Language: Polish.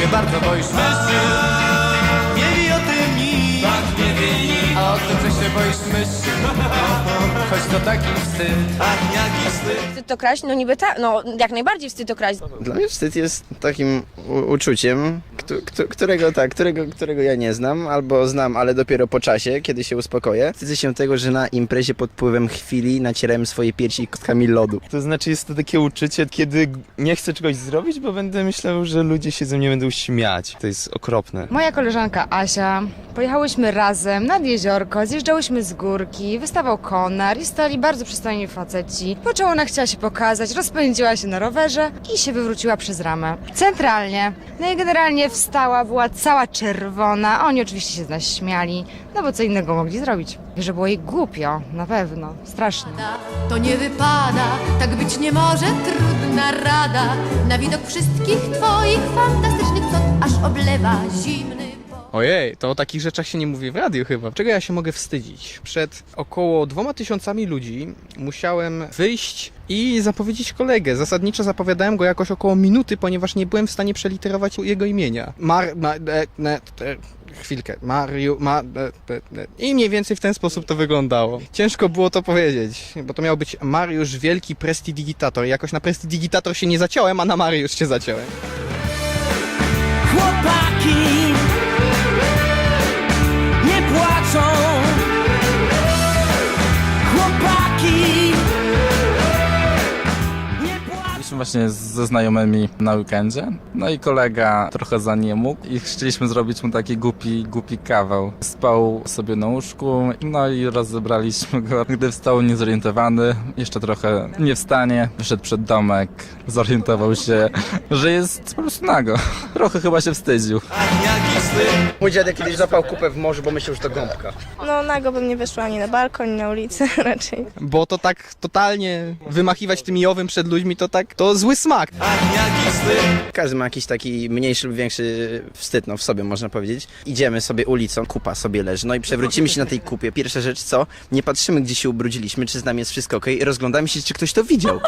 się bardzo boisz. Myszy Nie wie o tym nic. Tak nie wie nic A o tym, że się boisz myszy. Choć to taki wstyd. Ach, jaki wstyd. Wstyd to kraść? No niby tak, no jak najbardziej wstyd to kraść. Dla mnie wstyd jest takim uczuciem, którego, tak, którego, którego ja nie znam, albo znam, ale dopiero po czasie, kiedy się uspokoję. Wstydzę się tego, że na imprezie pod wpływem chwili nacierałem swoje piersi kostkami lodu. To znaczy jest to takie uczucie, kiedy nie chcę czegoś zrobić, bo będę myślał, że ludzie się ze mnie będą śmiać. To jest okropne. Moja koleżanka Asia, pojechałyśmy razem nad jeziorko, zjeżdżałyśmy z górki, wystawał konar i stali bardzo przystojni faceci. Po czemu ona chciała się pokazać, rozpędziła się na rowerze i się wywróciła przez ramę. Centralnie. No i generalnie wstała, była cała czerwona, oni oczywiście się z śmiali, no bo co innego mogli zrobić. Że było jej głupio, na pewno, strasznie. To nie wypada, tak być nie może, trudna rada. Na widok wszystkich twoich fantastycznych cnót, aż oblewa zimny. Ojej, to o takich rzeczach się nie mówi w radiu chyba. Czego ja się mogę wstydzić? Przed około dwoma tysiącami ludzi musiałem wyjść i zapowiedzieć kolegę. Zasadniczo zapowiadałem go jakoś około minuty, ponieważ nie byłem w stanie przeliterować jego imienia. Mar... Ma, e, ne, te, chwilkę. Mariu... Ma, e, e, e. I mniej więcej w ten sposób to wyglądało. Ciężko było to powiedzieć, bo to miał być Mariusz Wielki Prestidigitator. Jakoś na Prestidigitator się nie zaciąłem, a na Mariusz się zaciąłem. Chłopaki Chłopaki Nie płaczą Byliśmy właśnie ze znajomymi na weekendzie, no i kolega trochę za nie mógł i chcieliśmy zrobić mu taki głupi, głupi kawał. Spał sobie na łóżku, no i rozebraliśmy go. Gdy wstał niezorientowany, jeszcze trochę nie w stanie, wyszedł przed domek, zorientował się, że jest po prostu nago. Trochę chyba się wstydził. Mój dziadek kiedyś zapał kupę w morzu, bo myślał, że to gąbka. No nago bym nie wyszła ani na balkon, ani na ulicę raczej. Bo to tak totalnie wymachiwać tym jowym przed ludźmi, to tak, to zły smak. Każdy ma jakiś taki mniejszy lub większy wstyd, no w sobie można powiedzieć. Idziemy sobie ulicą, kupa sobie leży, no i przewrócimy się na tej kupie. Pierwsza rzecz co? Nie patrzymy, gdzie się ubrudziliśmy, czy z nami jest wszystko ok, rozglądamy się, czy ktoś to widział.